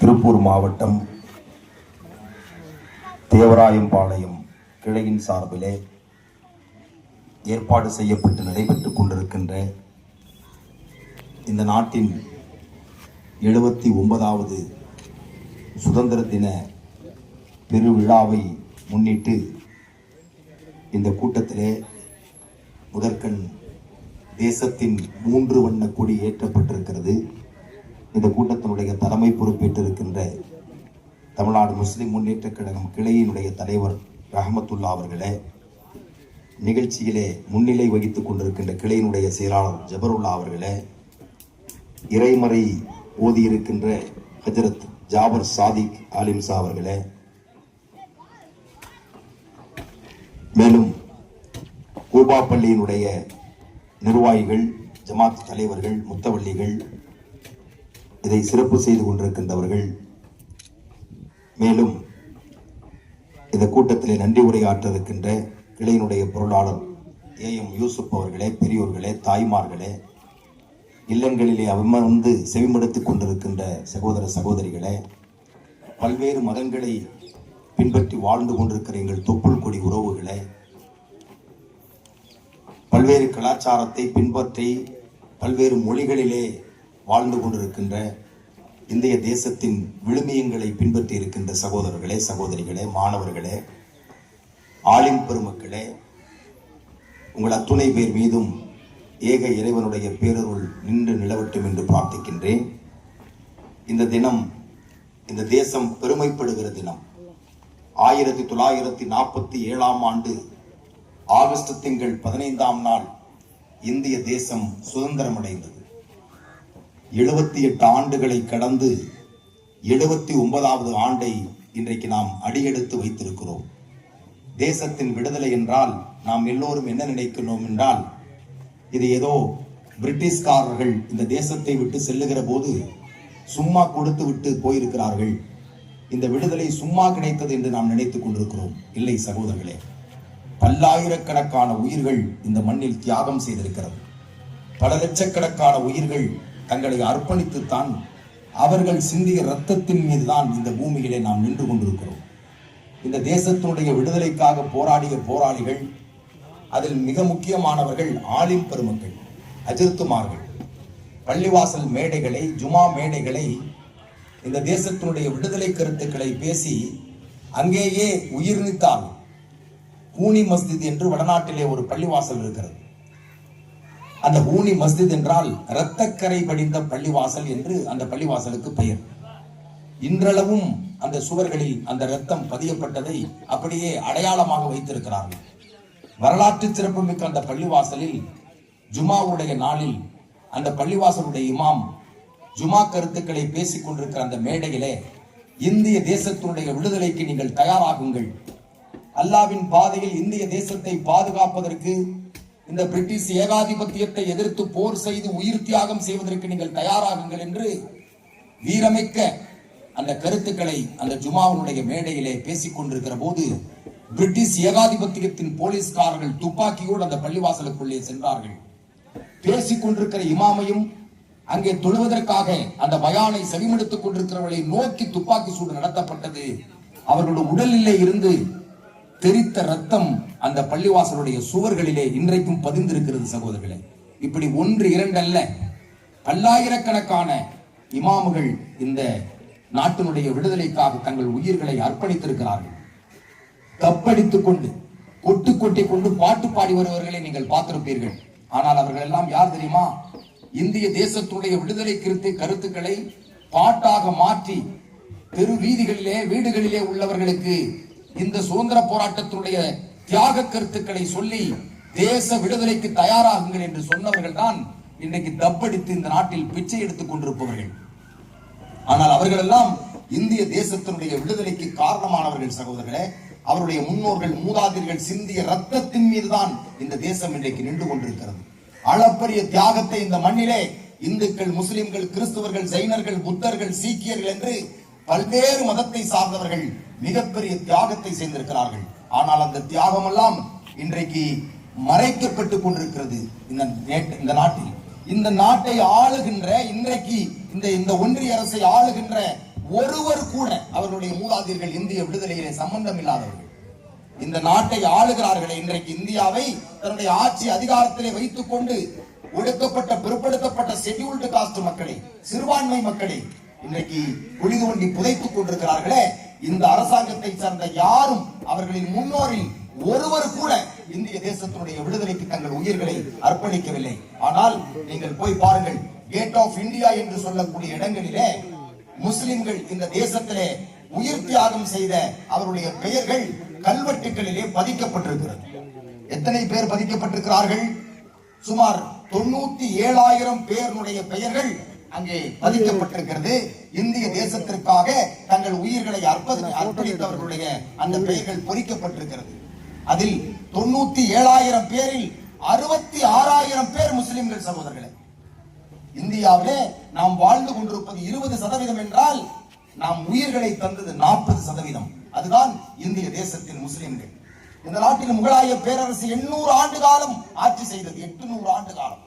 திருப்பூர் மாவட்டம் தேவராயம்பாளையம் கிளையின் சார்பிலே ஏற்பாடு செய்யப்பட்டு நடைபெற்றுக் கொண்டிருக்கின்ற இந்த நாட்டின் எழுபத்தி ஒன்பதாவது சுதந்திர தின பெருவிழாவை முன்னிட்டு இந்த கூட்டத்திலே முதற்கண் தேசத்தின் மூன்று வண்ண கொடி ஏற்றப்பட்டிருக்கிறது. இந்த கூட்டத்தினுடைய தலைமை பொறுப்பேற்றிருக்கின்ற தமிழ்நாடு முஸ்லிம் முன்னேற்றக் கழகம் கிளையினுடைய தலைவர் ரஹமத்துல்லா அவர்களே நிகழ்ச்சியிலே முன்னிலை வகித்துக் கொண்டிருக்கின்ற கிளையினுடைய செயலாளர் ஜபருல்லா அவர்களே இறைமறை ஓதியிருக்கின்ற ஹஜரத் ஜாபர் சாதிக் ஆலிம்சா அவர்களே மேலும் கூபா பள்ளியினுடைய நிர்வாகிகள் ஜமாத் தலைவர்கள் முத்தவள்ளிகள் இதை சிறப்பு செய்து கொண்டிருக்கின்றவர்கள். மேலும் இந்த கூட்டத்தில் நன்றி உரையாற்ற இருக்கின்ற கிளையினுடைய பொருளாளர் ஏ எம் யூசுப் அவர்களே பெரியோர்களே தாய்மார்களே இல்லங்களிலே அமர்ந்து செவிமடுத்துக் கொண்டிருக்கின்ற சகோதர சகோதரிகளே பல்வேறு மதங்களை பின்பற்றி வாழ்ந்து கொண்டிருக்கிற எங்கள் தொப்புள் கொடி உறவுகளே பல்வேறு கலாச்சாரத்தை பின்பற்றி பல்வேறு மொழிகளிலே வாழ்ந்து கொண்டிருக்கின்ற இந்திய தேசத்தின் விழுமியங்களை பின்பற்றி இருக்கின்ற சகோதரர்களே சகோதரிகளே மாணவர்களே ஆளின் பெருமக்களே உங்கள் அத்துணை பேர் மீதும் ஏக இறைவனுடைய பேரருள் நின்று நிலவட்டும் என்று பிரார்த்திக்கின்றேன். இந்த தினம் இந்த தேசம் பெருமைப்படுகிற தினம். ஆயிரத்தி தொள்ளாயிரத்தி நாற்பத்தி ஏழாம் ஆண்டு ஆகஸ்ட் திங்கள் பதினைந்தாம் நாள் இந்திய தேசம் சுதந்திரம் அடைந்தது எழுபத்தி எட்டு ஆண்டுகளை கடந்து எழுபத்தி ஒன்பதாவது ஆண்டை இன்றைக்கு நாம் அடியெடுத்து வைத்திருக்கிறோம். தேசத்தின் விடுதலை என்றால் நாம் எல்லோரும் என்ன நினைக்கிறோம் என்றால் இது ஏதோ பிரிட்டிஷ்காரர்கள் இந்த தேசத்தை விட்டு செல்லுகிற போது சும்மா கொடுத்து விட்டு போயிருக்கிறார்கள். இந்த விடுதலை சும்மா கிடைத்தது என்று நாம் நினைத்துக் கொண்டிருக்கிறோம். இல்லை சகோதரர்களே பல்லாயிரக்கணக்கான உயிர்கள் இந்த மண்ணில் தியாகம் செய்திருக்கிறது. பல லட்சக்கணக்கான உயிர்கள் தங்களை அர்ப்பணித்துத்தான் அவர்கள் சிந்திய ரத்தத்தின் மீதுதான் இந்த பூமியிலே நாம் நின்று கொண்டிருக்கிறோம். இந்த தேசத்தினுடைய விடுதலைக்காக போராடிய போராளிகள் அதில் மிக முக்கியமானவர்கள் ஆலிம் பெருமக்கள் அஜித்துமார்கள். பள்ளிவாசல் மேடைகளை ஜுமா மேடைகளை இந்த தேசத்தினுடைய விடுதலை கருத்துக்களை பேசி அங்கேயே உயிர் நீத்தார்கள். கூனி மஸ்ஜித் என்று வடநாட்டிலே ஒரு பள்ளிவாசல் இருக்கிறது. அந்த ஹூனி மஸ்ஜித் என்றால் இரத்தக்கரை படிந்த பள்ளிவாசல் என்று அந்த பள்ளிவாசலுக்கு பெயர். இன்றளவும் அந்த சுவர்களில் அந்த ரத்தம் பதியப்பட்டதை அப்படியே அடையாளமாக வைத்திருக்கிறார்கள். வரலாற்று சிறப்புமிக்க அந்த பள்ளிவாசலில் ஜுமாவுடைய நாளில் அந்த பள்ளிவாசலுடைய இமாம் ஜுமா கருத்துக்களை பேசிக் கொண்டிருக்கிற அந்த மேடையிலே இந்திய தேசத்தினுடைய விடுதலைக்கு நீங்கள் தயாராகுங்கள். அல்லாவின் பாதையில் இந்திய தேசத்தை பாதுகாப்பதற்கு இந்த பிரிட்டிஷ் ஏகாதிபத்தியத்தை எதிர்த்து போர் செய்து உயிர் தியாகம் செய்வதற்கு நீங்கள் தயாராகுங்கள் என்று வீரமிக்க அந்த கருத்துக்களை அந்த ஜுமாவுடைய மேடையிலே பேசிக் கொண்டிருக்கிற போது பிரிட்டிஷ் ஏகாதிபத்தியத்தின் போலீஸ்காரர்கள் துப்பாக்கியோடு அந்த பள்ளிவாசலுக்குள்ளே சென்றார்கள். பேசிக் கொண்டிருக்கிற இமாமையும் அங்கே தொழுவதற்காக அந்த பயானை செவிமடுத்துக் கொண்டிருக்கிறவர்களை நோக்கி துப்பாக்கி சூடு நடத்தப்பட்டது. அவர்களுடைய உடலிலே இருந்து தெரித்த ரத்தம் அந்த பள்ளிவாசலுடைய சுவர்களிலே இன்றைக்கும் பதிந்திருக்கிறது சகோதரர்களே. இப்படி ஒன்று இரண்டு அல்ல பல்லாயிரக்கணக்கான இமாமுகள் இந்த நாட்டினுடைய விடுதலைக்காக தங்கள் உயிர்களை அர்ப்பணித்திருக்கிறார்கள். கப்படித்துக் கொண்டு கொட்டு கொட்டி கொண்டு பாட்டு பாடி வருவர்களை நீங்கள் பார்த்திருப்பீர்கள். ஆனால் அவர்கள் எல்லாம் யார் தெரியுமா? இந்திய தேசத்துடைய விடுதலை குறித்து கருத்துக்களை பாட்டாக மாற்றி தெரு வீதிகளிலே வீடுகளிலே உள்ளவர்களுக்கு இந்த சுதந்திர போராட்டத்தினுடைய தியாக கருத்துக்களை சொல்லி தேச விடுதலைக்கு தயாராகுங்கள் என்று சொன்னவர்கள் தான் இன்னைக்கு தப்படித்து இந்த நாட்டில் பிச்சை எடுத்துக் கொண்டிருப்பவர்கள். ஆனால் அவர்கள் எல்லாம் இந்திய தேசத்தினுடைய விடுதலைக்கு காரணமானவர்கள் சகோதரர்களே. அவருடைய முன்னோர்கள் மூதாதிர்கள் சிந்திய ரத்தத்தின் மீதுதான் இந்த தேசம் இன்றைக்கு நின்று கொண்டிருக்கிறது. அளப்பரிய தியாகத்தை இந்த மண்ணிலே இந்துக்கள் முஸ்லிம்கள் கிறிஸ்துவர்கள் ஜைனர்கள் புத்தர்கள் சீக்கியர்கள் என்று பல்வேறு மதத்தை சார்ந்தவர்கள் மிகப்பெரிய தியாகத்தை செய்திருக்கிறார்கள். ஆனால் அந்த தியாகம் எல்லாம் இன்றைக்கு மறைக்கப்பட்டு கொண்டிருக்கிறது இந்த இந்த நாட்டில். இந்த நாட்டை ஆளுகின்ற இன்றைக்கு இந்த இந்த ஒன்றிய அரசை ஆளுகின்ற ஒருவர் கூட அவர்களுடைய மூதாதையர்கள் இந்திய விடுதலையிலே சம்பந்தம் இல்லாதவர்கள். இந்த நாட்டை ஆளுகிறார்களே இன்றைக்கு இந்தியாவை தன்னுடைய ஆட்சி அதிகாரத்திலே வைத்துக் கொண்டு ஒடுக்கப்பட்ட பிற்படுத்தப்பட்ட ஷெட்யூல்டு காஸ்ட் மக்களை சிறுபான்மை மக்களை இன்றைக்கு குழி தோண்டி புதைத்துக் கொண்டிருக்கிறார்களே இந்த அரசாங்கத்தை சார்ந்த யாரும் அவர்களின் முன்னோரில் ஒருவர் கூட இந்திய தேசத்தினுடைய விடுதலைக்கு தங்கள் உயிர்களை அர்ப்பணிக்கவில்லை. ஆனால் நீங்கள் போய் பாருங்கள் கேட் ஆஃப் இந்தியா என்று சொல்லக்கூடிய இடங்களிலே முஸ்லிம்கள் இந்த தேசத்திலே உயிர் தியாகம் செய்த அவருடைய பெயர்கள் கல்வெட்டுகளிலே பதிக்கப்பட்டிருக்கிறது. எத்தனை பேர் பதிக்கப்பட்டிருக்கிறார்கள்? சுமார் தொண்ணூத்தி ஏழாயிரம் பேருடைய பெயர்கள் அங்கே பதிக்கப்பட்டிருக்கிறது. இந்திய தேசத்திற்காக தங்கள் உயிர்களை அர்ப்பணி அர்ப்பணித்தவர்களுடைய அந்த பெயர்கள் பொறிக்கப்பட்டிருக்கிறது. அதில் தொண்ணூத்தி ஏழாயிரம் பேரில் அறுபத்தி ஆறாயிரம் பேர் முஸ்லிம்கள் சகோதரர்களே. இந்தியாவிலே நாம் வாழ்ந்து கொண்டிருப்பது இருபது சதவீதம் என்றால் நாம் உயிர்களை தந்தது நாற்பது சதவீதம். அதுதான் இந்திய தேசத்தின் முஸ்லிம்கள். இந்த நாட்டில் முகலாய பேரரசு எண்ணூறு ஆண்டு காலம் ஆட்சி செய்தது எட்டுநூறு ஆண்டு காலம்.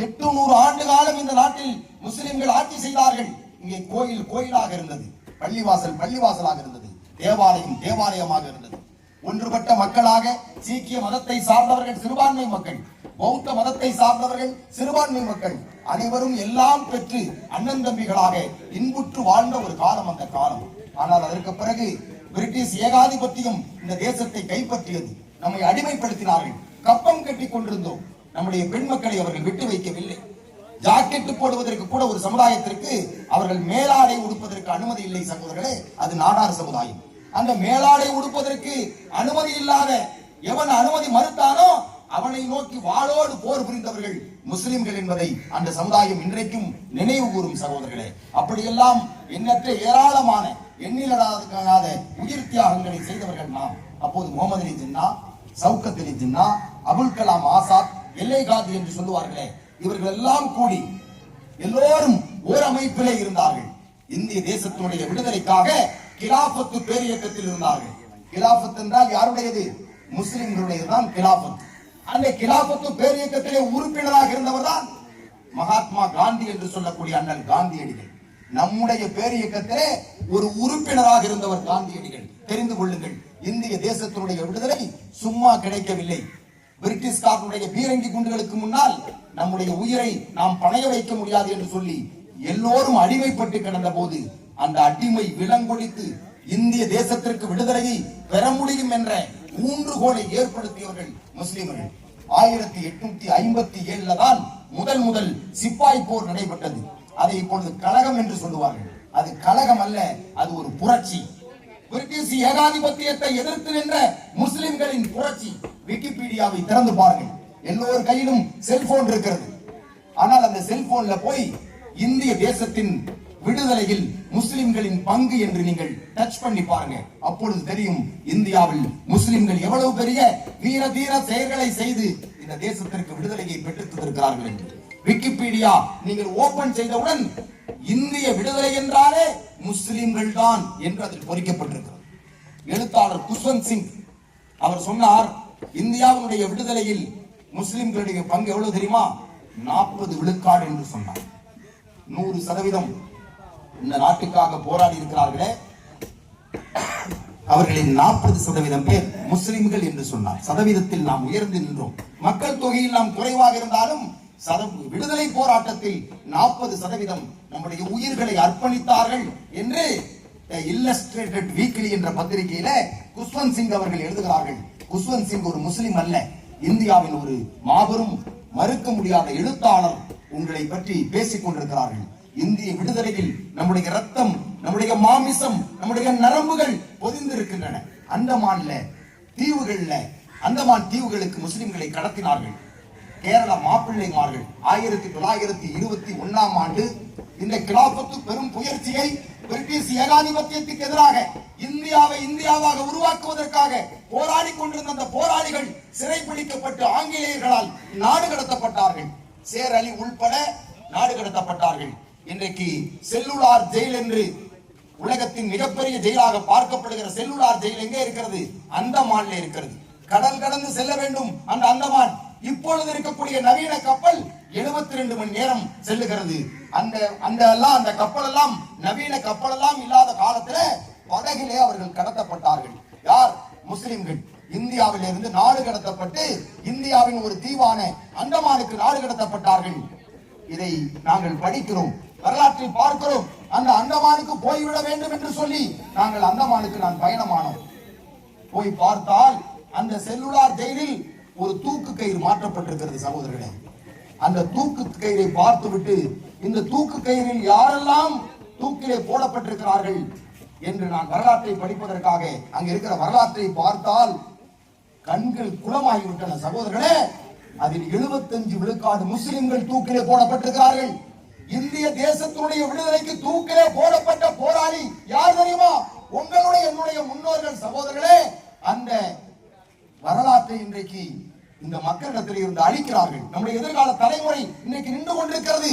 எட்டுநூறு ஆண்டு காலம் இந்த நாட்டில் முஸ்லிம்கள் ஆட்சி செய்தார்கள். இங்கே கோயில் கோயிலாக இருந்தது. பள்ளிவாசல் பள்ளிவாசலாக இருந்தது. தேவாலயம் தேவாலயமாக இருந்தது. ஒன்றுபட்ட மக்களாக சீக்கிய மதத்தை சார்ந்தவர்கள் சிறுபான்மை மக்கள் பௌத்த மதத்தை சார்ந்தவர்கள் சிறுபான்மை மக்கள் அனைவரும் எல்லாம் பெற்று அண்ணன் தம்பிகளாக இன்புற்று வாழ்ந்த ஒரு காலம் அந்த காலம். ஆனால் அதற்கு பிறகு பிரிட்டிஷ் ஏகாதிபத்தியம் இந்த தேசத்தை கைப்பற்றியது. நம்மை அடிமைப்படுத்தினார்கள். கப்பம் கட்டி கொண்டிருந்தோம். நம்முடைய பெண் மக்களை அவர்கள் விட்டு வைக்கவில்லை. ஜாக்கெட் போடுவதற்கு கூட ஒரு சமுதாயத்திற்கு அவர்கள் மேலாடை உடுப்பதற்கு அனுமதி இல்லை சகோதரர்களே அது நாடார் சமுதாயம். அந்த மேலாடை உடுப்பதற்கு அனுமதி இல்லாத எவன் அனுமதி மறுத்தானோ அவனை நோக்கி வாளோடு போர் புரிந்தவர்கள் முஸ்லிம்கள் என்பதை அந்த சமுதாயம் இன்றைக்கும் நினைவு கூறும் சகோதரர்களே. அப்படியெல்லாம் எண்ணற்ற ஏராளமான எண்ணிலடாத உயிர் தியாகங்களை செய்தவர்கள் நாம். அப்போது முகமது அலி ஜின்னா சவுக்கத் அலி ஜின்னா அபுல் கலாம் ஆசாத் எல்லை காந்தி என்று சொல்லுவார்களே இவர்கள் எல்லாம் கூடி எல்லோரும் ஓர் அமைப்பிலே இருந்தார்கள். இந்திய தேசத்தினுடைய விடுதலைக்காக கிலாபத்து பேரியக்கத்தில் இருந்தார்கள். கிலாபத் என்றால் யாருடையது? முஸ்லிம்களுடையதான் கிலாபத். அந்த கிலாபத்து பேரியக்கத்திலே உறுப்பினராக இருந்தவர் தான் மகாத்மா காந்தி என்று சொல்லக்கூடிய அண்ணன் காந்தியடிகள். நம்முடைய பேரியக்கத்திலே ஒரு உறுப்பினராக இருந்தவர் காந்தியடிகள். தெரிந்து கொள்ளுங்கள் இந்திய தேசத்தினுடைய விடுதலை சும்மா கிடைக்கவில்லை. பிரிட்டிஷ்காரனுடைய பீரங்கி குண்டுகளுக்கு முன்னால் நம்முடைய உயிரை நாம் பணைய வைக்க முடியாது என்று சொல்லி எல்லோரும் அடிமைப்பட்டு கிடந்த போது அந்த அடிமை விலங்கொழித்து இந்திய தேசத்திற்கு விடுதலையை பெற முடியும் என்ற ஊன்றுகோலை ஏற்படுத்தியவர்கள் முஸ்லிம்கள். ஆயிரத்தி எட்நூத்தி ஐம்பத்தி ஏழுல தான் முதல் முதல் சிப்பாய் போர் நடைபெற்றது. அதை இப்பொழுது கழகம் என்று சொல்லுவார்கள். அது கழகம் அல்ல அது ஒரு புரட்சி. பிரிட்டிஷ் ஏகாதிபத்தியத்தை எதிர்த்து நின்ற முஸ்லிம்களின் புரட்சி விக்கிபீடியாவை திறந்து பாருங்கள். எல்லோர் கையிலும் செல்போன் இருக்கிறது. ஆனால் அந்த செல்போன்ல போய் இந்திய தேசத்தின் விடுதலையில் முஸ்லிம்களின் பங்கு என்று நீங்கள் டச் பண்ணி பாருங்க. அப்பொழுது தெரியும் இந்தியாவில் முஸ்லிம்கள் எவ்வளவு பெரிய வீர தீர செயல்களை செய்து இந்த தேசத்திற்கு விடுதலையை பெற்றுத் தந்திருக்கிறார்கள் என்று. விக்கிபீடியா நீங்கள் ஓபன் செய்தவுடன் இந்திய விடுதலை என்றாலே முஸ்லிம்கள் தான் என்று அதில் பொறிக்கப்பட்டிருக்கிறது. எழுத்தாளர் குஷ்வந்த் சிங் அவர் சொன்னார் இந்தியாவினுடைய விடுதலையில் முஸ்லிம்களுடைய பங்கு எவ்வளவு தெரியுமா? நாற்பது விழுக்காடு என்று சொன்னார். நூறு சதவீதம் இந்த நாட்டுக்காக போராடி இருக்கிறார்களே. அவர்களின் நாற்பது சதவீதம் பேர் முஸ்லிம்கள் என்று சொன்னார். சதவீதத்தில் நாம் உயர்ந்து நின்றோம். மக்கள் தொகையில் நாம் குறைவாக இருந்தாலும் விடுதலை போராட்டத்தில் நாற்பது சதவீதம் நம்முடைய உயிர்களை அர்ப்பணித்தார்கள் என்று இல்லஸ்ட்ரேட்டட் வீக்லி என்ற பத்திரிகையில குஷ்வந்த் சிங் அவர்கள் எழுதுகிறார்கள். குஷ்வந்த் சிங் ஒரு முஸ்லிம் அல்ல. இந்தியாவின் ஒரு மாபெரும் மறுக்க முடியாத எழுத்தாளர் உங்களை பற்றி பேசிக் கொண்டிருக்கிறார்கள். இந்திய விடுதலையில் நம்முடைய ரத்தம் நம்முடைய மாமிசம் நம்முடைய நரம்புகள் பொதிந்திருக்கின்றன. அந்தமான்ல தீவுகள்ல அந்தமான் தீவுகளுக்கு முஸ்லிம்களை கடத்தினார்கள். கேரள மாப்பிள்ளைமார்கள் ஆயிரத்தி தொள்ளாயிரத்தி இருபத்தி ஒன்னாம் ஆண்டு இந்த கிலாபத்து பெரும் புயற்சியை பிரிட்டிஷ் ஏகாதிபத்தியத்துக்கு எதிராக இந்தியாவை இந்தியாவாக உருவாக்குவதற்காக போராடி கொண்டிருந்த அந்த போராளிகள் சிறைப்பிடிக்கப்பட்டு ஆங்கிலேயர்களால் நாடு கடத்தப்பட்டார்கள். சேர் அலி உள்பட நாடு கடத்தப்பட்டார்கள். இன்றைக்கு செல்லுலார் ஜெயில் என்று உலகத்தின் மிகப்பெரிய ஜெயிலாக பார்க்கப்படுகிற செல்லுலார் ஜெயில் எங்கே இருக்கிறது? அந்தமான்ல இருக்கிறது. கடல் கடந்து செல்ல வேண்டும் அந்த அந்தமான். இப்பொழுது இருக்கக்கூடிய நவீன கப்பல் 72 ரெண்டு மணி நேரம் செல்லுகிறது. அந்த அந்த எல்லாம் அந்த கப்பல் எல்லாம் நவீன கப்பல் எல்லாம் இல்லாத காலத்துல படகிலே அவர்கள் கடத்தப்பட்டார்கள். யார்? முஸ்லிம்கள். இந்தியாவிலிருந்து நாடு கடத்தப்பட்டு இந்தியாவின் ஒரு தீவான அந்தமானுக்கு நாடு கடத்தப்பட்டார்கள். இதை நாங்கள் படிக்கிறோம் வரலாற்றில் பார்க்கிறோம். அந்த அந்தமானுக்கு போய்விட வேண்டும் என்று சொல்லி நாங்கள் அந்தமானுக்கு நான் பயணமானோம். போய் பார்த்தால் அந்த செல்லுலார் ஜெயிலில் ஒரு தூக்கு கயிறு மாற்றப்பட்டிருக்கிறது சகோதரர்களே. அந்த தூக்கு கயிறை பார்த்துவிட்டு இந்த தூக்கு கயிறில் யாரெல்லாம் தூக்கிலே போடப்பட்டிருக்கிறார்கள் என்று நான் வரலாற்றை படிப்பதற்காக அங்க இருக்கிற வரலாற்றை பார்த்தால் கண்கள் குளமாகிவிட்டன சகோதரர்களே. அதில் 75 விழுக்காடு முஸ்லிம்கள் தூக்கிலே போடப்பட்டிருக்கிறார்கள். இந்திய தேசத்தினுடைய விடுதலைக்கு தூக்கிலே போடப்பட்ட போராளி யார் தெரியுமா உங்களுடைய என்னுடைய முன்னோர்கள் சகோதரர்களே அந்த வரலாற்றை இன்றைக்கு இந்த மக்களிடத்தில் இருந்து அழிக்கிறார்கள். நம்முடைய எதிர்கால தலைமுறை இன்னைக்கு நின்று கொண்டிருக்கிறது.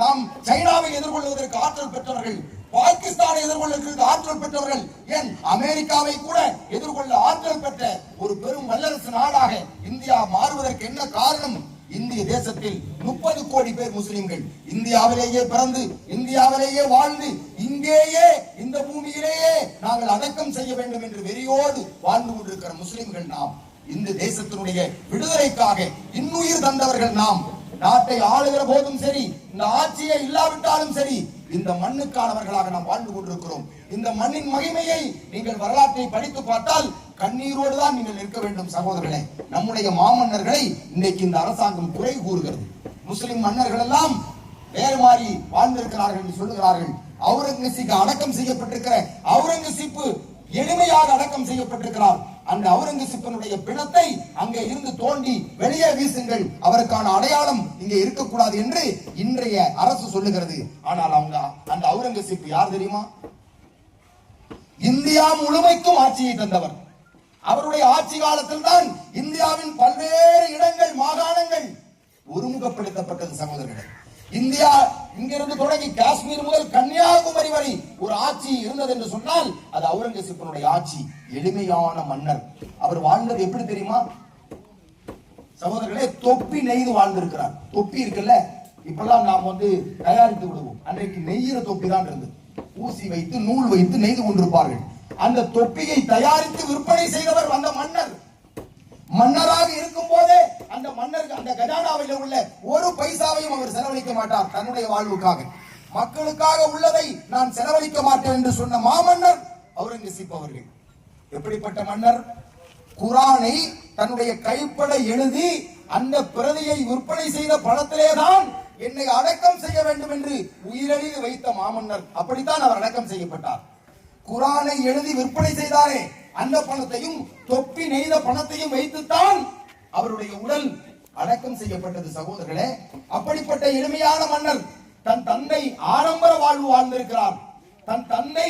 நாம் சைனாவை எதிர்கொள்வதற்கு ஆற்றல் பெற்றவர்கள் பாகிஸ்தானை எதிர்கொள்வதற்கு ஆற்றல் பெற்றவர்கள் ஏன் அமெரிக்காவை கூட எதிர்கொள்ள ஆற்றல் பெற்ற ஒரு பெரும் வல்லரசு நாடாக இந்தியா மாறுவதற்கு என்ன காரணம்? இந்திய தேசத்தில் முப்பது கோடி பேர் முஸ்லிம்கள் இந்தியாவிலேயே பிறந்து இந்தியாவிலேயே வாழ்ந்து இங்கேயே இந்த பூமியிலேயே நாங்கள் அடக்கம் செய்ய வேண்டும் என்று வெறியோடு வாழ்ந்து கொண்டிருக்கிற முஸ்லிம்கள் நாம். இந்த தேசத்தினுடைய விடுதலைக்காக இன்னுயிர் தந்தவர்கள் நாம். நாட்டை ஆளுகிற போதும் சரி இந்த ஆட்சியை இல்லாவிட்டாலும் சரி இந்த மண்ணுக்கானவர்களாக நாம் வாழ்ந்து கொண்டிருக்கிறோம். இந்த மண்ணின் மகிமையை நீங்கள் வரலாற்றை படித்து பார்த்தால் கண்ணீரோடு தான் நீங்கள் நிற்க வேண்டும் சகோதரர்களே. நம்முடைய மாமன்னர்களை இன்னைக்கு இந்த அரசாங்கம் குறை கூறுகிறது. முஸ்லிம் மன்னர்கள் எல்லாம் வேறு மாறி வாழ்ந்திருக்கிறார்கள் என்று சொல்லுகிறார்கள். அவுரங்கசீப் அடக்கம் செய்யப்பட்டிருக்கிற அவுரங்கசீப்பு எளிமையாக அடக்கம் செய்யப்பட்டிருக்கிறார். அந்த அவுரங்கசீப்பனுடைய பிணத்தை அங்கே இருந்து தோண்டி வெளியே வீசுங்கள். அவருக்கான அடையாளம் இங்கே இருக்கக்கூடாது என்று இன்றைய அரசு சொல்லுகிறது. ஆனால் அவங்க அந்த அவுரங்கசீப் யார் தெரியுமா? இந்தியா முழுமைக்கும் ஆட்சியை தந்தவர். அவருடைய ஆட்சி காலத்தில் தான் இந்தியாவின் பல்வேறு இடங்கள் மாகாணங்கள் ஒருமுகப்படுத்தப்பட்டது சகோதரர்கள். இந்தியா இங்கிருந்து தொடங்கி காஷ்மீர் முதல் கன்னியாகுமரி வரை ஒரு ஆட்சி இருந்தது என்று சொன்னால் அது அவுரங்கசீப்பனுடைய ஆட்சி. எளிமையான மன்னர். அவர் வாழ்ந்தது எப்படி தெரியுமா? சகோதரர்களே தொப்பி நெய்து வாழ்ந்திருக்கிறார். தொப்பி இருக்குல்ல? இப்பெல்லாம் நாம் வந்து தயாரித்து விடுவோம். அன்றைக்கு நெய்யிற தொப்பி தான் இருந்தது. ஊசி வைத்து நூல் வைத்து நெய்து கொண்டிருப்பார்கள். அந்த தொப்பியை தயாரித்து விற்பனை செய்தவர் அந்த மன்னர். மன்னராக இருக்கும் போதே அந்த மன்னர் அந்த கஜானாவில் உள்ள ஒரு பைசாவையும் அவர் செலவழிக்க மாட்டார் தன்னுடைய வாழ்வுக்காக. மக்களுக்காக உள்ளதை நான் செலவழிக்க மாட்டேன் என்று சொன்ன மாமன்னர் அவுரங்கசீப் அவர்கள். எப்படிப்பட்ட மன்னர்? குரானை தன்னுடைய கைப்பட எழுதி அந்த பிரதியை விற்பனை செய்த பணத்திலே தான் என்னை அடக்கம் செய்ய வேண்டும் என்று உயிரெழுதி வைத்த மாமன்னர். அப்படித்தான் அவர் அடக்கம் செய்யப்பட்டார். குரானை எழுதி விற்பனை செய்தாரே அந்த பணத்தையும் தொப்பி நெய்த பணத்தையும் வைத்துத்தான் அவருடைய உடல் அடக்கம் செய்யப்பட்டது சகோதரர்களே. அப்படிப்பட்ட எளிமையான மன்னர் தன் தந்தை ஆடம்பர வாழ்வு வாழ்ந்திருக்கிறார். தன் தந்தை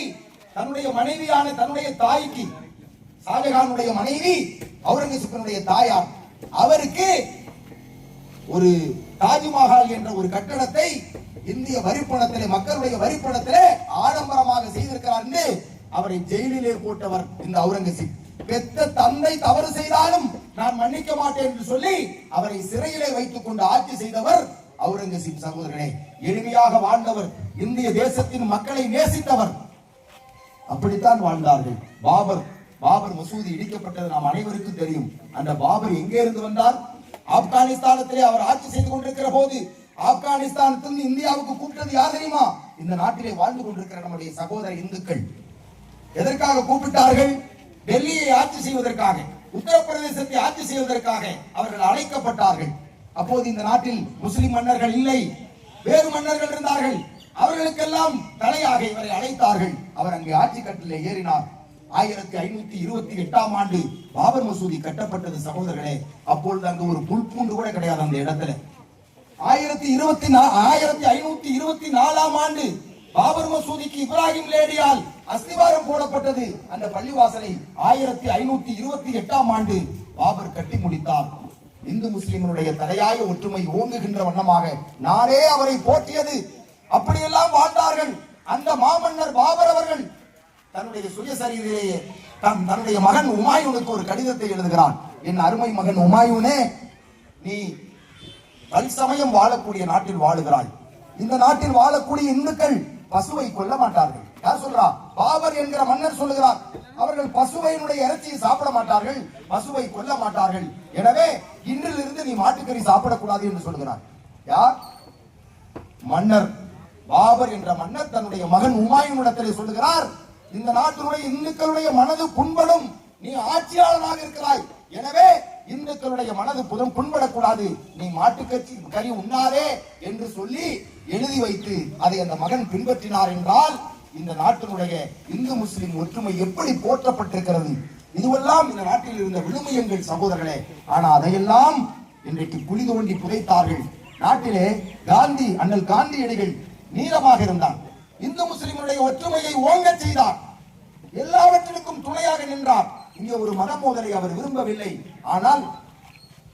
தன்னுடைய மனைவியான தன்னுடைய தாய்க்கு ஷாஜகானுடைய மனைவி அவுரங்கசீப்பனுடைய தாயார். அவருக்கு ஒரு தாஜ்மஹால் என்ற ஒரு கட்டடத்தை இந்திய வரிப்பணத்திலே மக்களுடைய வரிப்பணத்திலே ஆடம்பரமாக செய்திருக்கிறார் என்று அவரை ஜெயிலிலே போட்டவர் இந்த அவுரங்கசீப். பெத்த தந்தை தவறு செய்தாலும் நான் மன்னிக்க மாட்டேன் என்று சொல்லி அவரை சிறையிலே வைத்துக் கொண்டு ஆட்சி செய்தவர் அவுரங்கசீப் சகோதரனே. எளிமையாக வாழ்ந்தவர் இந்திய தேசத்தின் மக்களை நேசித்தவர். அப்படித்தான் வாழ்ந்தார்கள். பாபர் பாபர் மசூதி இடிக்கப்பட்டது நாம் அனைவருக்கும் தெரியும். அந்த பாபர் எங்கே இருந்து வந்தார்? ஆப்கானிஸ்தானத்திலே அவர் ஆட்சி செய்து கொண்டிருக்கிற போது ஆப்கானிஸ்தானத்திலிருந்து இந்தியாவுக்கு கூப்பிட்டது யார் தெரியுமா? இந்த நாட்டிலே வாழ்ந்து கொண்டிருக்கிற நம்முடைய சகோதர இந்துக்கள். எதற்காக கூப்பிட்டார்கள்? டெல்லியை ஆட்சி செய்வதற்காக உத்தரப்பிரதேசத்தை ஆட்சி செய்வதற்காக அவர்கள் அழைக்கப்பட்டார்கள். அப்போது இந்த நாட்டில் முஸ்லிம் மன்னர்கள் இல்லை வேறு மன்னர்கள் இருந்தார்கள். அவர்களுக்கெல்லாம் தலையாக இவரை அழைத்தார்கள். அவர் அங்கே ஆட்சி கட்டிலே ஏறினார். ஆயிரத்தி ஐநூத்தி இருபத்தி எட்டாம் ஆண்டு பாபர் மசூதி கட்டப்பட்டது சகோதரர்களே. அப்பொழுது அங்கு ஒரு புல்பூண்டு கூட கிடையாது அந்த இடத்துல. ஆயிரத்தி இருபத்தி நா- ஆயிரத்தி ஐநூத்தி இருபத்தி நாலாம் ஆண்டு பாபர் மசூதிக்கு இப்ராஹிம் லேடியால் அஸ்திவாரம் போடப்பட்டது. அந்த பள்ளிவாசலை ஆயிரத்தி ஐநூத்தி இருபத்தி எட்டாம் ஆண்டு பாபர் கட்டி முடித்தார். இந்து முஸ்லிம்களுடைய தலையாய ஒற்றுமை ஓங்குகின்ற வண்ணமாக நானே அவரை போற்றியது. அப்படியெல்லாம் வாழ்ந்தார்கள். அந்த மாமன்னர் பாபர் அவர்கள் தன்னுடைய சுயசரியிலேயே தன் தன்னுடைய மகன் உமாயூனுக்கு ஒரு கடிதத்தை எழுதுகிறான் என் அருமை மகன் உமாயூனே நீ தற்சமயம் வாழக்கூடிய நாட்டில் வாழுகிறாய். இந்த நாட்டில் வாழக்கூடிய இந்துக்கள் பசுவை கொல்ல மாட்டார்கள். யார் சொல்றா? பாபர் என்கிற மன்னர் சொல்லுகிறார். அவர்கள் பசுவையினுடைய இறைச்சியை சாப்பிட மாட்டார்கள் பசுவை கொல்ல மாட்டார்கள். எனவே இன்றிலிருந்து நீ மாட்டுக்கறி சாப்பிடக்கூடாது என்று சொல்கிறார் யார்? மன்னர். பாபர் என்ற மன்னர் தன்னுடைய மகன் உமாயூனிடத்திலே சொல்லுகிறார் இந்த நாட்டினுடைய இந்துக்களுடைய மனது புண்படும் நீ ஆட்சியாளனாக இருக்கிறாய். மக்களுடைய மனது புதம் புண்படக்கூடாது. நீ மாட்டுக்கட்சி கறி உண்ணாதே என்று சொல்லி எழுதி வைத்து அதை அந்த மகன் பின்பற்றினார் என்றால் இந்த நாட்டினுடைய இந்து முஸ்லிம் ஒற்றுமை எப்படி போற்றப்பட்டிருக்கிறது? இதுவெல்லாம் இந்த நாட்டில் இருந்த விழுமியங்கள் சகோதரர்களே. ஆனா அதையெல்லாம் இன்றைக்கு குழி தோண்டி புதைத்தார்கள். நாட்டிலே காந்தி அண்ணல் காந்தியடிகள் நீளமாக இருந்தார். இந்து முஸ்லிம்களுடைய ஒற்றுமையை ஓங்கச் செய்தார். எல்லாவற்றிற்கும் துணையாக நின்றார். இங்கே ஒரு மத மோதலை அவர் விரும்பவில்லை. ஆனால்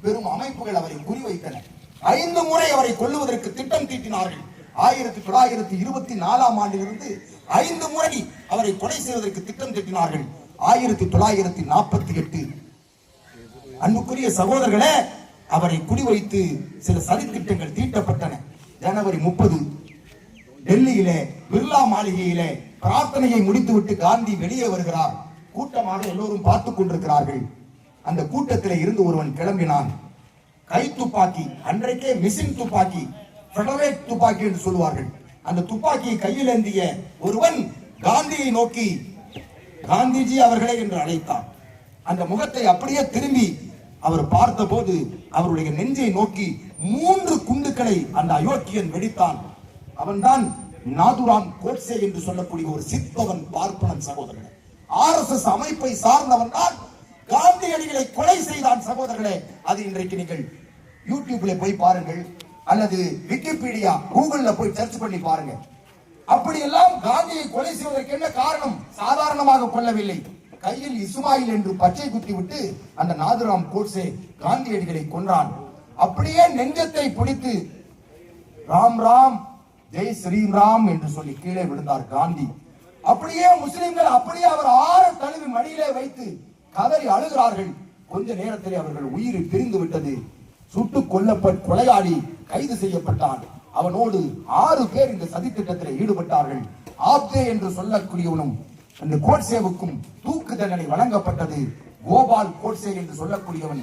பெரும் அமைப்புகள் அவரை குறிவைத்தன ஐந்து முறை அவரை கொல்லுவதற்கு திட்டம் தீட்டினார்கள். ஆயிரத்தி தொள்ளாயிரத்தி இருபத்தி நாலாம் ஆண்டிலிருந்து ஐந்து முறை அவரை கொலை செய்வதற்கு திட்டம் தீட்டினார்கள். ஆயிரத்தி தொள்ளாயிரத்தி நாற்பத்தி எட்டு. அன்புக்குரிய சகோதரர்களே அவரை குறிவைத்து சில சதித்திட்டங்கள் தீட்டப்பட்டன. ஜனவரி முப்பது. டெல்லியிலே பிர்லா மாளிகையிலே பிரார்த்தனையை முடித்துவிட்டு காந்தி வெளியே வருகிறார். கூட்டமாக எல்லோரும் பார்த்துக் கொண்டிருக்கிறார்கள். அந்த கூட்டத்தில் இருந்து ஒருவன் கிளம்பினான். கை துப்பாக்கி அன்றைக்கே மிஷின் துப்பாக்கி ஃபெடரேட் துப்பாக்கி என்று சொல்வார்கள் அந்த துப்பாக்கியை கையில் ஏந்திய ஒருவன் காந்தியை நோக்கி காந்திஜி அவர்களே என்று அழைத்தார் அந்த முகத்தை அப்படியே திரும்பி அவர் பார்த்தபோது அவருடைய நெஞ்சை நோக்கி மூன்று குண்டுகளை அந்த அயோக்கியன் வெடித்தான். அவன்தான் நாதுராம் கோட்சே என்று சொல்லக்கூடிய ஒரு சித்தவன் பார்ப்பனன் சகோதரன். ஆர்எஸ்எஸ் அமைப்பை சார்ந்தவன் தான் காந்தியடிகளை கொலை செய்தான் சகோதரர்களே அது இன்றைக்கு நீங்கள் யூடியூப்ல போய் பாருங்கள் அல்லது விக்கிபீடியா கூகுள்ல போய் சர்ச் பண்ணி பாருங்க அப்படியெல்லாம் காந்தியை கொலை செய்வதற்கு என்ன காரணம்? சாதாரணமாக கொள்ளவில்லை கையில் இசுமாயில் என்று பச்சை குத்தி விட்டு அந்த நாதுராம் கோட்ஸே காந்தியடிகளை கொன்றான். அப்படியே நெஞ்சத்தை பிடித்து ராம் ராம் ஜெய் ஸ்ரீராம் என்று சொல்லி கீழே விழுந்தார் காந்தி. அப்படியே முஸ்லிம்கள் அப்படியே அவர் ஆறு தழுவி மடியிலே வைத்து கதறி அழுகிறார்கள். கொஞ்ச நேரத்திலே அவர்கள் உயிர் பிரிந்து விட்டது. சுட்டு கொல்லப்பட் கொலையாளி கைது செய்யப்பட்டான். அவனோடு ஆறு பேர் இந்த சதித்திட்டத்தில் ஈடுபட்டார்கள். ஆப்தே என்று சொல்லக்கூடியவனும் அந்த கோட்சேவுக்கும் தூக்கு தண்டனை வழங்கப்பட்டது. கோபால் கோட்சே என்று சொல்லக்கூடியவன்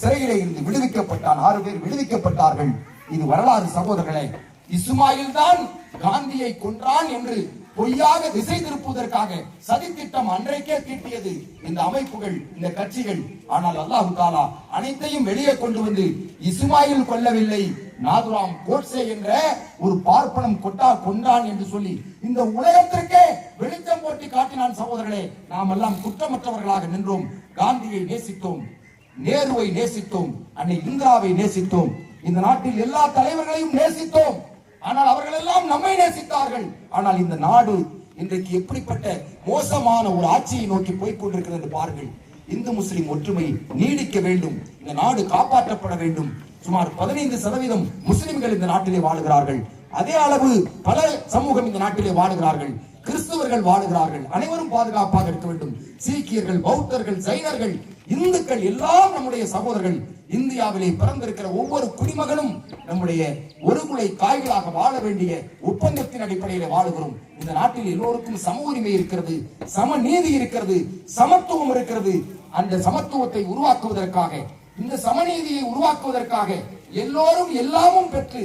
சிறையிலே இருந்து விடுவிக்கப்பட்டான். ஆறு பேர் விடுவிக்கப்பட்டார்கள். இது வரலாறு சகோதரர்களே. இஸ்மாயில் தான் காந்தியை கொன்றான் என்று பொய்யாக திசை திருப்புவதற்காக சதித்திட்டம் அன்றைக்கே தீட்டியது இந்த அமைப்புகள் இந்த கட்சிகள். ஆனால் அல்லாஹு தாலா அனைத்தையும் வெளியே கொண்டு வந்து இஸ்மாயில் கொல்லவில்லை. நாதுராம் கோட்சே என்ற ஒரு பார்ப்பனம் கொட்டா கொண்டான் என்று சொல்லி இந்த உலகத்திற்கே வெளிச்சம் போட்டி காட்டினான் சகோதரர்களே நாம் எல்லாம் குற்றமற்றவர்களாக நின்றோம். காந்தியை நேசித்தோம் நேருவை நேசித்தோம் அன்னை இந்திராவை நேசித்தோம். இந்த நாட்டில் எல்லா தலைவர்களையும் நேசித்தோம். ஆனால் அவர்கள் எல்லாம் நம்மை நேசித்தார்கள். ஆனால் இந்த நாடு இன்றைக்கு எப்படிப்பட்ட மோசமான ஒரு ஆட்சியை நோக்கி போய் கொண்டிருக்கிறது என்று பாருங்கள். இந்து முஸ்லிம் ஒற்றுமை நீடிக்க வேண்டும். இந்த நாடு காப்பாற்றப்பட வேண்டும். சுமார் பதினைந்து சதவீதம் முஸ்லிம்கள் இந்த நாட்டிலே வாழுகிறார்கள். அதே அளவு பல சமூகம் இந்த நாட்டிலே வாழுகிறார்கள். கிறிஸ்தவர்கள் வாழுகிறார்கள். அனைவரும் பாதுகாப்பாக இருக்க வேண்டும். சீக்கியர்கள் பௌத்தர்கள் ஜைனர்கள் இந்துக்கள் எல்லாம் நம்முடைய சகோதரர்கள் இந்தியாவிலே பிறந்திருக்கிற ஒவ்வொரு குடிமகனும் நம்முடைய ஒரு குலை காய்களாக வாழ வேண்டிய ஒப்பந்தத்தின் அடிப்படையில் வாழுகிறோம். இந்த நாட்டில் எல்லோருக்கும் சம உரிமை இருக்கிறது சம நீதி இருக்கிறது சமத்துவம் இருக்கிறது. அந்த சமத்துவத்தை உருவாக்குவதற்காக இந்த சமநீதியை உருவாக்குவதற்காக எல்லோரும் எல்லாமும் பெற்று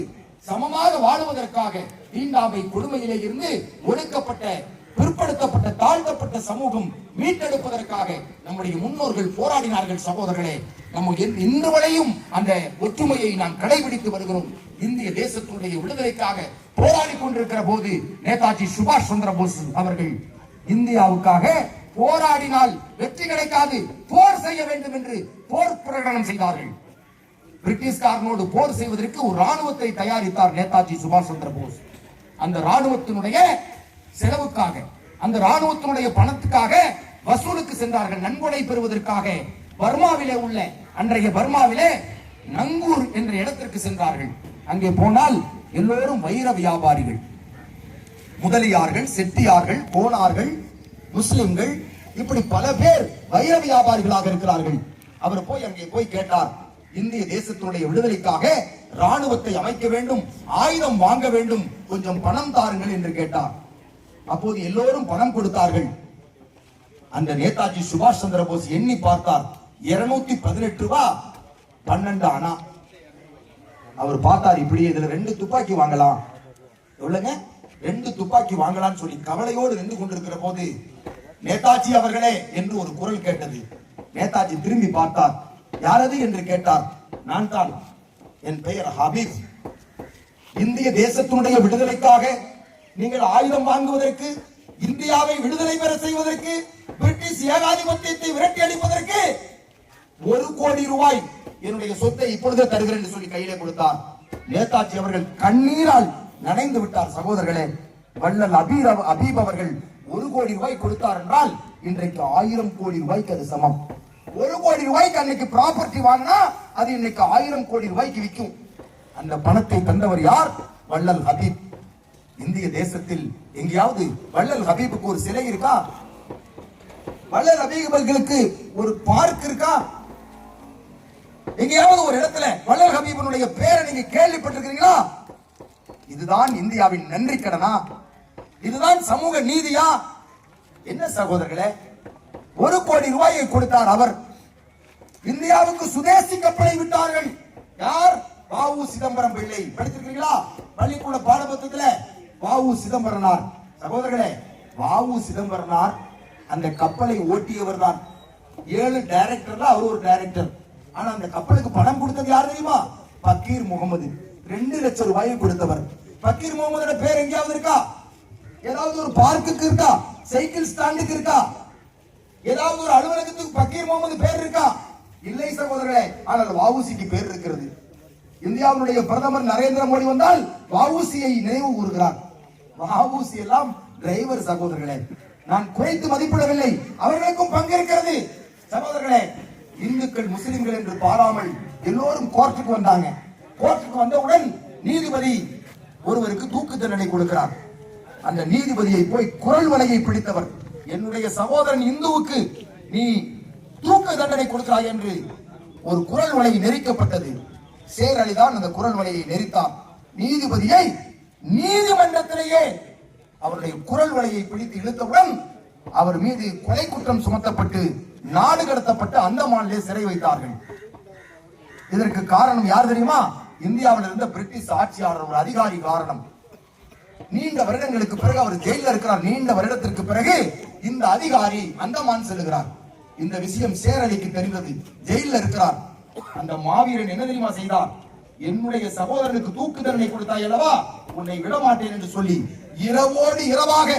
சமமாக வாழுவதற்காக தீண்டாமை கொடுமையிலே இருந்து ஒடுக்கப்பட்ட பிற்படுத்தப்பட்ட தாழ்த்தப்பட்ட சமூகம் மீட்டெடுப்பதற்காக நம்முடைய முன்னோர்கள் போராடினார்கள் சகோதரர்களே. நம்ம இன்று வரையும் அந்த ஒற்றுமையை நாம் கடைபிடித்து வருகிறோம். இந்திய தேசத்துடைய விடுதலைக்காக போராடி கொண்டிருக்கிற போது நேதாஜி சுபாஷ் சந்திர போஸ் அவர்கள் இந்தியாவுக்காக போராடினால் வெற்றி கிடைக்காது போர் செய்ய வேண்டும் என்று போர் பிரகடனம் செய்தார்கள். பிரிட்டிஷ்காரனோடு போர் செய்வதற்கு ஒரு ராணுவத்தை தயாரித்தார் நேதாஜி சுபாஷ் சந்திர போஸ். அந்த ராணுவத்தினுடைய செலவுக்காக அந்த ராணுவத்தினுடைய பணத்துக்காக வசூலுக்கு சென்றார்கள். நன்கொடை பெறுவதற்காக பர்மாவிலே உள்ள அன்றைய பர்மாவிலே நங்கூர் என்ற இடத்திற்கு சென்றார்கள். அங்கே போனால் எல்லோரும் வைர வியாபாரிகள். முதலியார்கள் செட்டியார்கள் கோனார்கள் முஸ்லிம்கள் இப்படி பல பேர் வைர வியாபாரிகளாக இருக்கிறார்கள். அவர் போய் அங்கே போய் கேட்டார் இந்திய தேசத்தினுடைய விடுதலைக்காக ராணுவத்தை அமைக்க வேண்டும் ஆயுதம் வாங்க வேண்டும் கொஞ்சம் பணம் தாருங்கள் என்று கேட்டார். அப்போது எல்லோரும் பணம் கொடுத்தார்கள். அந்த நேதாஜி சுபாஷ் சந்திர போஸ் எண்ணி பார்த்தார் இருநூத்தி பதினெட்டு ரூபா பன்னெண்டு அணா. அவர் பார்த்தார் இப்படி இதுல ரெண்டு துப்பாக்கி வாங்கலாம். எவ்வளவுங்க? ரெண்டு துப்பாக்கி வாங்கலாம்னு சொல்லி கவலையோடு நின்று கொண்டிருக்கிற போது நேதாஜி அவர்களே என்று ஒரு குரல் கேட்டது. நேதாஜி திரும்பி பார்த்தார் யாரது? என்று கேட்டார். நான் தான் என் பெயர் ஹபீப் இந்திய தேசத்தினுடைய விடுதலைக்காக நீங்கள் ஆயுதம் வாங்குவதற்கு இந்தியாவை விடுதலை பெற செய்வதற்கு பிரிட்டிஷ் ஏகாதிபத்தியத்தை விரட்டி அடிப்பதற்கு ஒரு கோடி ரூபாய் என்னுடைய சொத்தை இப்பொழுதே தருகிறேன் என்று சொல்லி கையிலே கொடுத்தார். நேதாஜி அவர்கள் கண்ணீரால் நனைந்து விட்டார் சகோதரர்களே. வள்ளல் அபீர் அபீப் அவர்கள் ஒரு கோடி ரூபாய் கொடுத்தார் என்றால் இன்றைக்கு ஆயிரம் கோடி ரூபாய்க்கு அது சமம். ஒரு கோடி ரூபாய்க்கு அன்னைக்கு ப்ராப்பர்ட்டி வாங்கினா அது இன்னைக்கு ஆயிரம் கோடி ரூபாய்க்கு விற்கும் அந்த பணத்தை தந்தவர் யார்? வள்ளல் ஹபீப். இந்திய தேசத்தில் எங்கேயாவது வள்ளல் ஹபீபுக்கு ஒரு சிலை இருக்கா? வள்ளல் ஹபீபர்களுக்கு ஒரு பார்க் இருக்கா? எங்கேயாவது ஒரு இடத்துல வள்ளல் ஹபீபனுடைய பேரை நீங்க கேள்விப்பட்டிருக்கிறீங்களா? இதுதான் இந்தியாவின் நன்றி கடனா? இதுதான் சமூக நீதியா? என்ன சகோதரர்களே ஒரு கோடி ரூபாயை கொடுத்தார் அவர். இந்தியாவுக்கு சுதேசி கப்பலை விட்டார்கள் யார்? வாவு சிதம்பரம் பிள்ளை. படித்திருக்கீங்களா பள்ளிக்கூட பாடபுத்தகத்துல வாவு சிதம்பரனார். சகோதரர்களே வாவு சிதம்பரனார் அந்த கப்பலை ஓட்டியவர் தான் ஏழு டைரக்டர்ல அவர் ஒரு டைரக்டர் ஆனா அந்த கப்பலுக்கு பணம் கொடுத்தது யார் தெரியுமா? பக்கீர் முகமது. ரெண்டு லட்சம் ரூபாயை கொடுத்தவர். பக்கீர் முகமதோட பேர் எங்கேயாவது இருக்கா? ஏதாவது ஒரு பார்க்குக்கு இருக்கா? சைக்கிள் ஸ்டாண்டுக்கு இருக்கா? ஏதாவது ஒரு அலுவலகத்துக்கு பக்கீர் முகமது பேர் இருக்கா? இல்லை சகோதரர்களே ஆனால் வாவுசிக்கு பேர் இருக்கிறது. இந்தியாவுடைய பிரதமர் நரேந்திர மோடி வந்தால் வாவுசியை நினைவு கூறுகிறார். வாவுசி எல்லாம் டிரைவர் சகோதரர்களே. நான் குறைத்து மதிப்பிடவில்லை. அவர்களுக்கும் பங்கு இருக்கிறது. சகோதரர்களே இந்துக்கள் முஸ்லிம்கள் என்று பாராமல் எல்லோரும் கோர்ட்டுக்கு வந்தாங்க. கோர்ட்டுக்கு வந்தவுடன் நீதிபதி ஒருவருக்கு தூக்கு தண்டனை கொடுக்கிறார். அந்த நீதிபதியை போய் குரல் வலையை பிடித்தவர். என்னுடைய சகோதரன் இந்துவுக்கு நீ தூக்கு தண்டனை கொடுக்கிறாய் என்று ஒரு குரல் வலை நெரிக்கப்பட்டது. சேர் அந்த குரல் வலையை நெரித்தான். நீதிபதியை நீதிமன்றத்திலேயே அவருடைய குரல் வலையை பிடித்து இழுத்தவுடன் அவர் மீது கொலை குற்றம் சுமத்தப்பட்டு நாடு கடத்தப்பட்டு அந்தமானிலே சிறை வைத்தார்கள். இதற்கு காரணம் யார் தெரியுமா? இந்தியாவில் இருந்த பிரிட்டிஷ் ஆட்சியாளர் ஒரு அதிகாரி காரணம். நீண்ட வருடங்களுக்கு பிறகு அவர் ஜெயில இருக்கிறார். நீண்ட வருடத்திற்கு பிறகு இந்த அதிகாரி அந்தமான் செல்லுகிறார். இந்த விஷயம் சேரலிக்கு தெரிந்தது. ஜெயில இருக்கிறார். அந்த மாவீரன் என்ன தெரியுமா செய்தார்? என்னுடைய சகோதரனுக்கு தூக்கு தண்டனை கொடுத்தாய் அல்லவா? உன்னை விடமாட்டேன் என்று சொல்லி இரவோடு இரவாக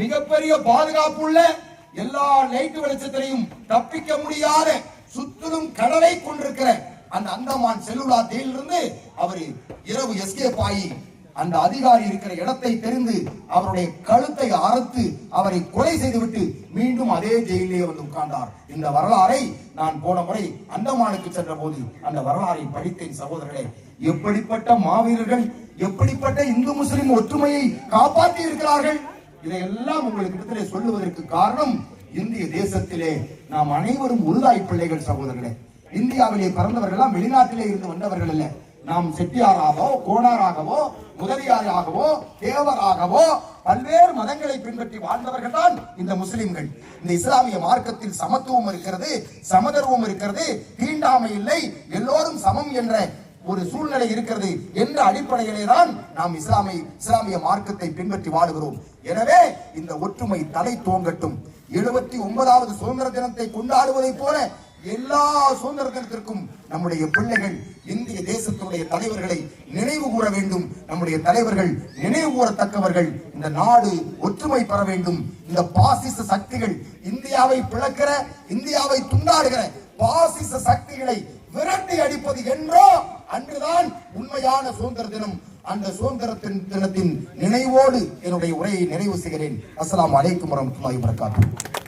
மிகப்பெரிய பாதுகாப்பு உள்ள எல்லா லைட் வெளிச்சத்திலையும் தப்பிக்க முடியாத சுத்திலும் கடலை கொண்டிருக்கிற அந்த அந்தமான் செல்லுலா தேயிலிருந்து அவர் இரவு எஸ்கேப் ஆகி அந்த அதிகாரி இருக்கிற இடத்தை தெரிந்து அவருடைய கழுத்தை அறுத்து அவரை கொலை செய்துவிட்டு மீண்டும் அதே ஜெயிலே வந்து உட்கார்ந்தார். இந்த வரலாறை நான் போன முறை அந்தமானுக்கு சென்ற போது அந்த வரலாறை படித்தேன் சகோதரர்களே. எப்படிப்பட்ட மாவீரர்கள் எப்படிப்பட்ட இந்து முஸ்லிம் ஒற்றுமையை காப்பாற்றி இருக்கிறார்கள் இதையெல்லாம் உங்களுக்கு இடத்திலே சொல்லுவதற்கு காரணம் இந்திய தேசத்திலே நாம் அனைவரும் உருதாய் பிள்ளைகள் சகோதரர்களே. இந்தியாவிலே பிறந்தவர்கள் வெளிநாட்டிலே இருந்து வந்தவர்கள் அல்ல. நாம் செட்டியாராகவோ கோணாராகவோ முதலியாராகவோ தேவராகவோ பல்வேறு மதங்களை பின்பற்றி வாழ்ந்தவர்கள் தான் இந்த முஸ்லிம்கள். இந்த இஸ்லாமிய மார்க்கத்தில் சமத்துவம் இருக்கிறது சமதர்வம் இருக்கிறது தீண்டாமை இல்லை எல்லோரும் சமம் என்ற ஒரு சூழ்நிலை இருக்கிறது என்ற அடிப்படையிலே தான் நாம் இஸ்லாமை இஸ்லாமிய மார்க்கத்தை பின்பற்றி வாழுகிறோம். எனவே இந்த ஒற்றுமை தலை தோங்கட்டும். எழுபத்தி ஒன்பதாவது சுதந்திர தினத்தை கொண்டாடுவதைப் போல எல்லா சுதந்திர தினத்திற்கும் நம்முடைய பிள்ளைகள் இந்திய தேசத்துடைய தலைவர்களை நினைவு கூற வேண்டும். நம்முடைய தலைவர்கள் நினைவு கூறத்தக்கவர்கள். இந்த நாடு ஒற்றுமை பெற வேண்டும். இந்த பாசிச சக்திகள் இந்தியாவை பிளக்கிற இந்தியாவை துண்டாடுகிற பாசிச சக்திகளை விரட்டி அடிப்பது என்றோ அன்றுதான் உண்மையான சுதந்திர தினம். அந்த சுதந்திரத்தின் தினத்தின் நினைவோடு என்னுடைய உரையை நிறைவு செய்கிறேன். அஸ்லாம் அலைக்கும் வரமத்துல்லாஹி வபரகாத்துஹு.